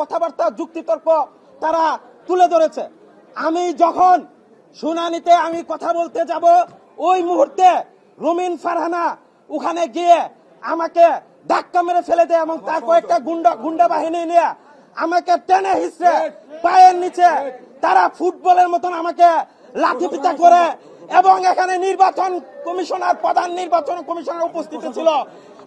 কথাবার্তা, যুক্তিতর্ক তারা তুলে ধরেছে। আমি যখন শুনানিতে আমি কথা বলতে যাব, ওই মুহূর্তে রুমিন ফারহানা ওখানে গিয়ে আমাকে ধাক্কা মেরে ফেলে দেয় এবং তার কয়েকটা গুন্ডা গুন্ডা বাহিনী নিয়ে আমাকে টেনে হিসড়ে পায়ের নিচে তারা ফুটবলের মতন আমাকে লাঠি পিটা করে এবং এখানে নির্বাচন কমিশনার, প্রধান নির্বাচন কমিশনার উপস্থিত ছিল।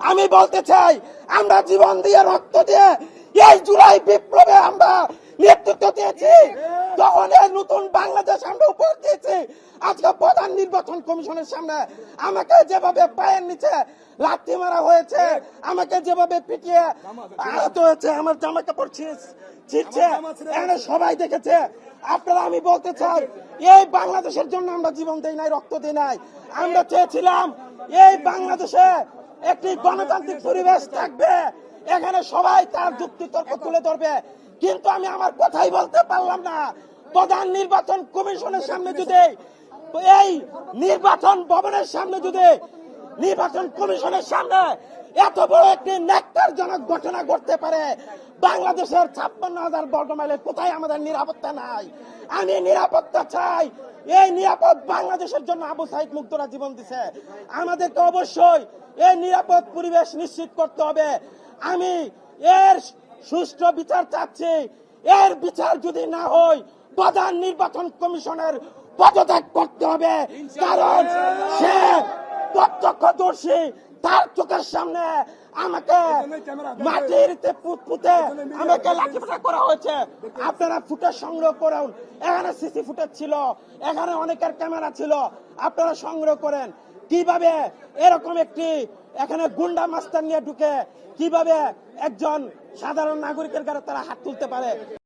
আমি বলতে চাই, আমরা জীবন দিয়ে রক্ত দিয়ে এই জুলাই বিপ্লবে আমরা নেতৃত্ব দিয়েছি। তখন এই নতুন বাংলাদেশ আমরা উপর দিয়েছি, আজকে প্রধান নির্বাচন কমিশনের সামনে আমাকে যেভাবে পায়ের নিচে লাথি মারা হয়েছে, আমাকে যেভাবে পিটিয়ে আহত হয়েছে, আমার জামা কাপড় ছিঁড়- ছিঁড়ছে, এখানে সবাই দেখেছে। আপনারা, আমি বলতে চাই, এই বাংলাদেশের জন্য আমরা জীবন দেই নাই, রক্ত দিই নাই। আমরা চেয়েছিলাম, এই বাংলাদেশে একটি গণতান্ত্রিক পরিবেশ থাকবে। এখানে সবাই তার যুক্তি তর্ক তুলে ধরবে। কিন্তু আমি আমার কথাই বলতে পারলাম না। প্রধান নির্বাচন কমিশনের সামনে যদি এই নির্বাচন ভবনের সামনে যদি নির্বাচন কমিশনের সামনে এত বড় একটি ন্যাক্কারজনক ঘটনা ঘটতে পারে, বাংলাদেশের ছাপ্পান্ন হাজার বর্গ মাইলে কোথায় আমাদের নিরাপত্তা নাই? আমি নিরাপত্তা চাই। এই নিরাপদ বাংলাদেশের জন্য আবু সাইদ মুক্তরা জীবন দিছে। আমাদেরকে অবশ্যই এই নিরাপদ পরিবেশ নিশ্চিত করতে হবে। আমি এর সুষ্ঠু বিচার চাচ্ছি। এর বিচার যদি না হয় প্রধান নির্বাচন কমিশনের পদত্যাগ করতে হবে। কারণ সে প্রত্যক্ষদর্শী, তার চোখের সামনে আমাকে মাটির পুঁতে আমাকে লাঠিপেটা করা হয়েছে। আপনারা ফুটেজ সংগ্রহ করুন। এখানে সিসি ফুটেজ ছিল, এখানে অনেকের ক্যামেরা ছিল। আপনারা সংগ্রহ করেন। কীভাবে এরকম একটি এখানে গুন্ডা মাস্টার নিয়ে ঢুকে কীভাবে একজন সাধারণ নাগরিকের কারণে তারা হাত তুলতে পারে?